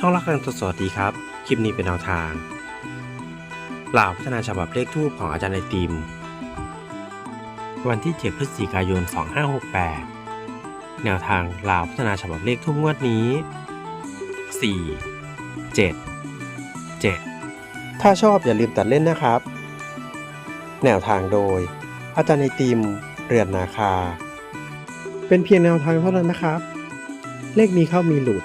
ช่องรักกันสวัสดีครับ คลิปนี้เป็นแนวทางเหล่าพัฒนาฉบับเลขทูปของอาจารย์ไอติม วันที่ 7 พฤศจิกายน 2568 แนวทางเหล่าพัฒนาฉบับเลขทูปงวดนี้ 4 7 7 ถ้าชอบอย่าลืมตัดเล่นนะครับ แนวทางโดย อาจารย์ไอติม เรือนนาคา เป็นเพียงแนวทางเท่านั้นนะครับ เลขมีเข้ามีหลุด